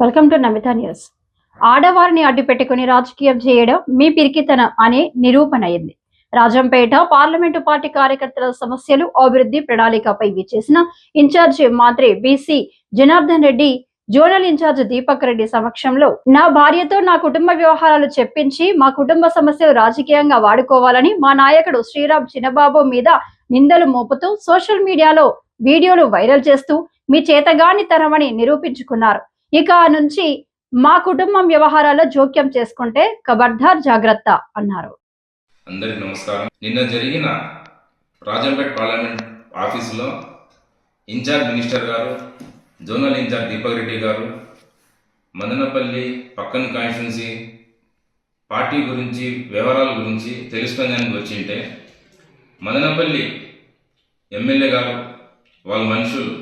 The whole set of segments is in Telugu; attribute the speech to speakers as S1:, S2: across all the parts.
S1: వెల్కమ్ టు నమిత న్యూస్ ఆడవారిని అడ్డుపెట్టుకుని రాజకీయం చేయడం మీ పిరికితనం అనే నిరూపణ అయింది. రాజంపేట పార్లమెంటు పార్టీ కార్యకర్తల సమస్యలు అభివృద్ధి ప్రణాళికపై విచ్చేసిన ఇన్ఛార్జి మంత్రి B C Janardhan Reddy zonal in charge Deepak Reddy సమక్షంలో నా భార్యతో నా కుటుంబ వ్యవహారాలు చెప్పించి మా కుటుంబ సమస్యలు రాజకీయంగా వాడుకోవాలని మా నాయకుడు శ్రీరామ్ చిన్నబాబు మీద నిందలు మోపుతూ సోషల్ మీడియాలో వీడియోలు వైరల్ చేస్తూ మీ చేతగాని తనమని నిరూపించుకున్నారు. ఇక నుంచి మా కుటుంబం వ్యవహారాల్లో జోక్యం చేసుకుంటే ఖబర్దార్ జాగ్రత్త అన్నారు.
S2: అందరికి నమస్కారం. నిన్న జరిగిన రాజంపేట పార్లమెంట్ ఆఫీసులో ఇన్ఛార్జ్ మినిస్టర్ గారు zonal in charge Deepak Reddy గారు మదనపల్లి పక్కన కాన్స్టిట్యున్సీ పార్టీ గురించి వివరాల గురించి తెలుసుకోవడానికి వచ్చింటే మదనపల్లి ఎమ్మెల్యే గారు వాళ్ళ మనుషులు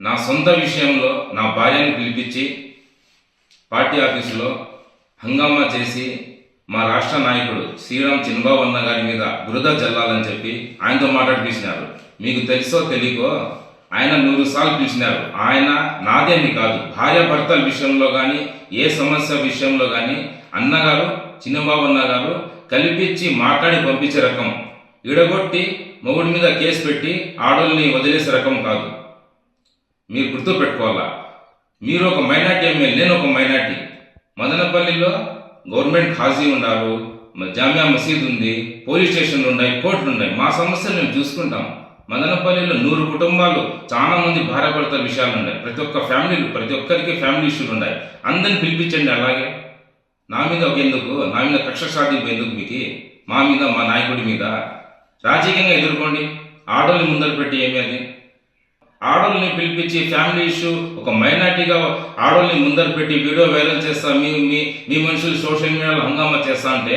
S2: నా సొంత విషయంలో నా భార్యను పిలిపించి పార్టీ ఆఫీసులో హంగామా చేసి మా రాష్ట్ర నాయకుడు శ్రీరామ్ చిన్నబాబు గారి మీద బురద జల్లాలని చెప్పి ఆయనతో మాట్లాడిపించినారు మీకు తెలుసో తెలియకో ఆయన నూరు సార్లు పిలిచినారు. ఆయన నాదేమి కాదు. భార్య భర్తల విషయంలో కానీ ఏ సమస్య విషయంలో కానీ అన్నగారు చిన్నబాబు అన్న గారు కల్పించి మాట్లాడి పంపించే రకం. ఇడగొట్టి మొగుడి మీద కేసు పెట్టి ఆడోల్ని వదిలేసే రకం కాదు. మీరు గుర్తు పెట్టుకోవాలా మీరు ఒక మైనార్టీ ఎమ్మెల్యే నేను ఒక మైనార్టీ. మదనపల్లిలో గవర్నమెంట్ ఖాజీ ఉన్నారు జామియా మసీద్ ఉంది పోలీస్ స్టేషన్లు ఉన్నాయి కోర్టులు ఉన్నాయి. మా సమస్యలు మేము చూసుకుంటాం. మదనపల్లిలో నూరు కుటుంబాలు చాలా మంది భార్యాభర్తల విషయాలు ఉన్నాయి. ప్రతి ఒక్క ఫ్యామిలీలు ప్రతి ఒక్కరికి ఫ్యామిలీ ఇష్యూలు ఉన్నాయి. అందరిని పిలిపించండి అలాగే. నా మీద ఒక ఎందుకు నా మీద కక్ష సాధింపు ఎందుకు మీకు? మా మీద మా నాయకుడి మీద. రాజకీయంగా ఎదుర్కోండి. ఆడోళ్ళు ముందరు పెట్టి ఏమి అది? ఆడోళ్ళని పిలిపించి ఫ్యామిలీ ఇష్యూ ఒక మైనార్టీగా ఆడోళ్ళని ముందర పెట్టి వీడియో వైరల్ చేస్తా మీ మీ మీ మనుషులు సోషల్ మీడియాలో హంగామా చేస్తా అంటే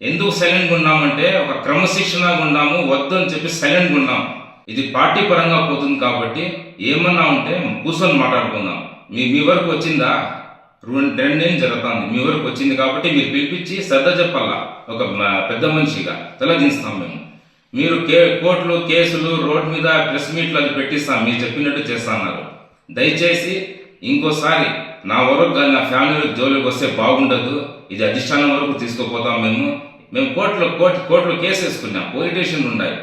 S2: ఎందుకు సైలెంట్గా ఉన్నామంటే ఒక క్రమశిక్షణగా ఉన్నాము వద్దు అని చెప్పి సైలెంట్గా ఉన్నాం. ఇది పార్టీ పరంగా పోతుంది కాబట్టి ఏమన్నా ఉంటే కూర్చొని మాట్లాడుకుందాం. మీ మీ వరకు వచ్చిందా? రెండు రెండేం జరుగుతుంది. మీ వరకు వచ్చింది కాబట్టి మీరు పిలిపించి శ్రద్ధ చెప్పాలా? ఒక పెద్ద మనిషిగా తొలగింస్తాం మేము. మీరు కే కోర్టులు కేసులు రోడ్ మీద ప్రెస్ మీట్లు అది పెట్టిస్తాం మీరు చెప్పినట్టు చేస్తున్నారు దయచేసి ఇంకోసారి నా వరకు కానీ నా ఫ్యామిలీ జోలికి వస్తే బాగుండదు. ఇది అధిష్టానం వరకు తీసుకుపోతాం మేము. మేము కోర్టులో కోర్టు కోర్టులో కేసు వేసుకున్నాం. పోలీస్ స్టేషన్లు ఉన్నాయి.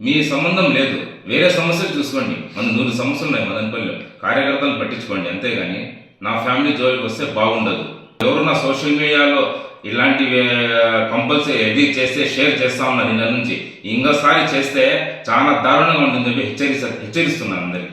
S2: మీ సంబంధం లేదు. వేరే సమస్యలు చూసుకోండి. మన నూరు సమస్యలు ఉన్నాయి మదనపల్లిలో. కార్యకర్తలు పట్టించుకోండి. అంతేగాని నా ఫ్యామిలీ జోలికి వస్తే బాగుండదు. ఎవరు నా సోషల్ మీడియాలో ఇలాంటివి కంపల్సరీ ఇది చేస్తే షేర్ చేస్తా ఉన్నారు నిన్న నుంచి. ఇంకోసారి చేస్తే చాలా దారుణంగా ఉంటుందని హెచ్చరిస్తా హెచ్చరిస్తున్నాను అందరికీ.